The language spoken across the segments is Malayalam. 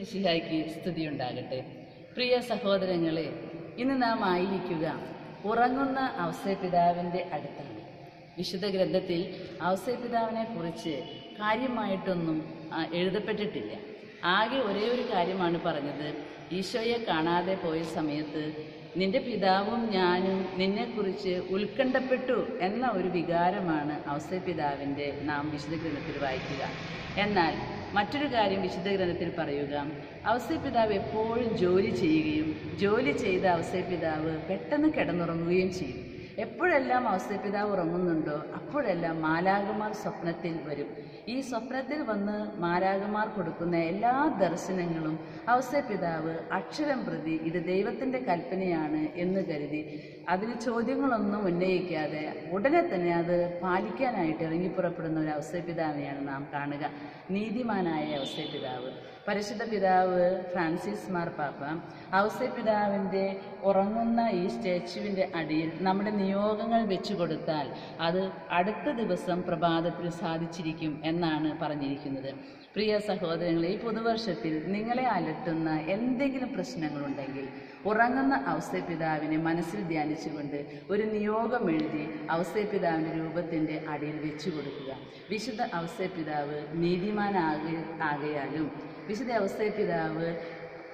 മിശിഹായ്ക്ക് സ്തുതിയുണ്ടാകട്ടെ. പ്രിയ സഹോദരങ്ങളെ ഇന്ന് നാം ആയിരിക്കുക ഉറങ്ങുന്ന അവസരപിതാവിന്റെ അടുത്താണ്. വിശുദ്ധ ഗ്രന്ഥത്തിൽ അവസരപിതാവിനെ കുറിച്ച് കാര്യമായിട്ടൊന്നും എഴുതപ്പെട്ടിട്ടില്ല. ആകെ ഒരേ ഒരു കാര്യമാണ് പറഞ്ഞത്. ഈശോയെ കാണാതെ പോയ സമയത്ത് നിന്റെ പിതാവും ഞാനും നിന്നെക്കുറിച്ച് ഉത്കണ്ഠപ്പെട്ടു എന്ന ഒരു വികാരമാണ് അവസരപിതാവിന്റെ നാം വിശുദ്ധ ഗ്രന്ഥത്തിൽ വായിക്കുക. എന്നാൽ മറ്റൊരു കാര്യം വിശുദ്ധ ഗ്രന്ഥത്തിൽ പറയുക. ഔസേപിതാവ് എപ്പോഴും ജോലി ചെയ്യുകയും ജോലി ചെയ്ത ഔസേപിതാവ് പെട്ടെന്ന് കിടന്നുറങ്ങുകയും ചെയ്യും. എപ്പോഴെല്ലാം ഔസേപിതാവ് ഉറങ്ങുന്നുണ്ടോ അപ്പോഴെല്ലാം മാലാകുമാർ സ്വപ്നത്തിൽ വരും. ഈ സ്വപ്നത്തിൽ വന്ന് മാലാകുമാർ കൊടുക്കുന്ന എല്ലാ ദർശനങ്ങളും ഔസേപിതാവ് അക്ഷരം പ്രതി ഇത് ദൈവത്തിന്റെ കൽപ്പനയാണ് എന്ന് കരുതി. അതിന് ചോദ്യങ്ങളൊന്നും ഉന്നയിക്കാതെ ഉടനെ തന്നെ അത് പാലിക്കാനായിട്ട് ഇറങ്ങിപ്പുറപ്പെടുന്ന ഒരു ഔസേപിതാവിനെയാണ് നാം കാണുക. നീതിമാനായ ഔസേപിതാവ്. പരിശുദ്ധ പിതാവ് ഫ്രാൻസിസ് മാർപ്പാപ്പ ഔസേപിതാവിന്റെ ഉറങ്ങുന്ന ഈ സ്റ്റാച്ചുവിന്റെ അടിയിൽ നമ്മുടെ നിയോഗങ്ങൾ വെച്ചു കൊടുത്താൽ അത് അടുത്ത ദിവസം പ്രഭാതത്തിൽ സാധിച്ചിരിക്കും എന്നാണ് പറഞ്ഞിരിക്കുന്നത്. പ്രിയ സഹോദരങ്ങളെ ഈ പുതുവർഷത്തിൽ നിങ്ങളെ അലട്ടുന്ന എന്തെങ്കിലും പ്രശ്നങ്ങളുണ്ടെങ്കിൽ ഉറങ്ങുന്ന ഔസേപിതാവിനെ മനസ്സിൽ ധ്യാനിച്ചുകൊണ്ട് ഒരു നിയോഗം എഴുതി ഔസേപിതാവിന്റെ രൂപത്തിന്റെ അടിയിൽ വെച്ചു കൊടുക്കുക. വിശുദ്ധ ഔസേപിതാവ് നീതിമാനാകെ ആകയാലും വിശുദ്ധ അവസ്ഥ പിതാവ്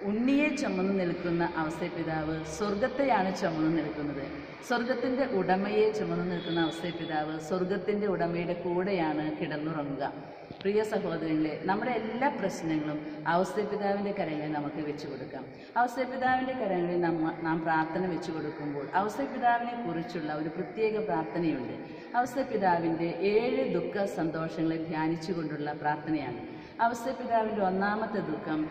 ഉണ്ണിയെ ചുമന്നു നിൽക്കുന്ന അവസ്ഥ പിതാവ് സ്വർഗത്തെയാണ് ചുമന്നു നിൽക്കുന്നത്. സ്വർഗത്തിന്റെ ഉടമയെ ചുമന്നു നിൽക്കുന്ന അവസ്ഥ പിതാവ് സ്വർഗത്തിന്റെ ഉടമയുടെ കൂടെയാണ് കിടന്നുറങ്ങുക. പ്രിയ സഹോദരങ്ങളെ നമ്മുടെ എല്ലാ പ്രശ്നങ്ങളും ഔസേപിതാവിന്റെ കരങ്ങളിൽ നമുക്ക് വെച്ചു കൊടുക്കാം. ഔസേപിതാവിന്റെ കരങ്ങളിൽ നമ്മ നാം പ്രാർത്ഥന വെച്ചു കൊടുക്കുമ്പോൾ ഔസേപിതാവിനെ കുറിച്ചുള്ള ഒരു പ്രത്യേക പ്രാർത്ഥനയുണ്ട്. ഔസേപിതാവിന്റെ ഏഴ് ദുഃഖ സന്തോഷങ്ങളെ ധ്യാനിച്ചുകൊണ്ടുള്ള പ്രാർത്ഥനയാണ്. ഔസേപിതാവിന്റെ ഒന്നാമത്തെ ദുഃഖം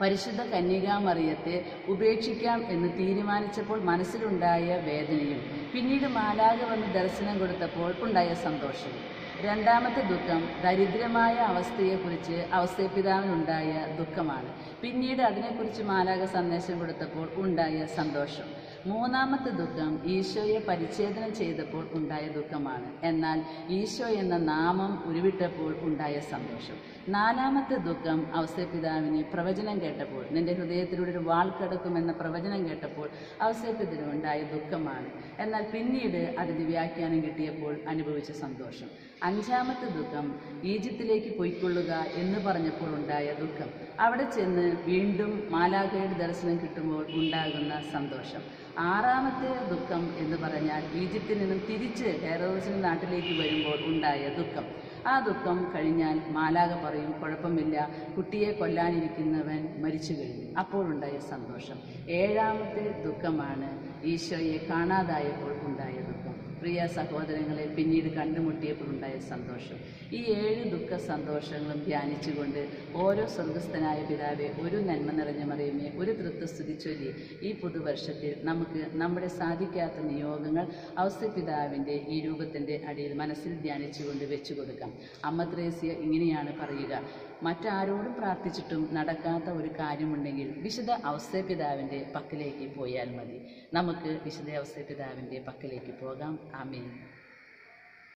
പരിശുദ്ധ കന്യകാമറിയത്തെ ഉപേക്ഷിക്കാം എന്ന് തീരുമാനിച്ചപ്പോൾ മനസ്സിലുണ്ടായ വേദനയും പിന്നീട് മാലാക വന്ന് ദർശനം കൊടുത്തപ്പോൾ ഉണ്ടായ സന്തോഷവും രണ്ടാമത്തെ ദുഃഖം ദരിദ്രമായ അവസ്ഥയെക്കുറിച്ച് അവസ്ഥപിതാവിനുണ്ടായ ദുഃഖമാണ്. പിന്നീട് അതിനെക്കുറിച്ച് മാലാക സന്ദേശം കൊടുത്തപ്പോൾ ഉണ്ടായ സന്തോഷം. മൂന്നാമത്തെ ദുഃഖം ഈശോയെ പരിച്ഛേദനം ചെയ്തപ്പോൾ ഉണ്ടായ ദുഃഖമാണ്. എന്നാൽ ഈശോ എന്ന നാമം ഉരുവിട്ടപ്പോൾ ഉണ്ടായ സന്തോഷം. നാലാമത്തെ ദുഃഖം ഔസേപിതാവിന് പ്രവചനം കേട്ടപ്പോൾ നിന്റെ ഹൃദയത്തിലൂടെ ഒരു വാൾ കിടക്കുമെന്ന പ്രവചനം കേട്ടപ്പോൾ ഔസേപിതിന് ഉണ്ടായ ദുഃഖമാണ്. എന്നാൽ പിന്നീട് അതിന് വ്യാഖ്യാനം കിട്ടിയപ്പോൾ അനുഭവിച്ച സന്തോഷം. അഞ്ചാമത്തെ ദുഃഖം ഈജിപ്തിലേക്ക് പൊയ്ക്കൊള്ളുക എന്ന് പറഞ്ഞപ്പോൾ ഉണ്ടായ ദുഃഖം. അവിടെ ചെന്ന് വീണ്ടും മാലാഖയുടെ ദർശനം കിട്ടുമ്പോൾ ഉണ്ടാകുന്ന സന്തോഷം. ആറാമത്തെ ദുഃഖം എന്ന് പറഞ്ഞാൽ ഈജിപ്തിൽ നിന്നും തിരിച്ച് ഹെറോസിന് നാട്ടിലേക്ക് വരുമ്പോൾ ഉണ്ടായ ദുഃഖം. ആ ദുഃഖം കഴിഞ്ഞാൽ മാലാക പറയും കുഴപ്പമില്ല കുട്ടിയെ കൊല്ലാനിരിക്കുന്നവൻ മരിച്ചു കഴിഞ്ഞു. അപ്പോഴുണ്ടായ സന്തോഷം. ഏഴാമത്തെ ദുഃഖമാണ് ഈശോയെ കാണാതായപ്പോൾ ഉണ്ടായ ദുഃഖം. പ്രിയ സഹോദരങ്ങളെ പിന്നീട് കണ്ടുമുട്ടിയപ്പോൾ ഉണ്ടായ സന്തോഷം. ഈ ഏഴ് ദുഃഖ സന്തോഷങ്ങളും ധ്യാനിച്ചുകൊണ്ട് ഓരോ സ്വർഗസ്ഥനായ പിതാവെ ഒരു നന്മ നിറഞ്ഞ മറിയമ്മയെ ഒരു തൃത്വസ്തുതി ചൊല്ലി ഈ പുതുവർഷത്തിൽ നമുക്ക് നമ്മുടെ സാധിക്കാത്ത നിയോഗങ്ങൾ ഔസ്യപിതാവിന്റെ ഈ രൂപത്തിന്റെ അടിയിൽ മനസ്സിൽ ധ്യാനിച്ചുകൊണ്ട് വെച്ചു കൊടുക്കാം. അമ്മ ത്രേസ്യ ഇങ്ങനെയാണ് പറയുക മറ്റാരോടും പ്രാർത്ഥിച്ചിട്ടും നടക്കാത്ത ഒരു കാര്യമുണ്ടെങ്കിൽ വിശുദ്ധ അവസ്ഥ പിതാവിന്റെ പക്കലേക്ക് പോയാൽ മതി. നമുക്ക് വിശുദ്ധ അവസ്ഥ പിതാവിന്റെ പക്കലേക്ക് പോകാം. Amin.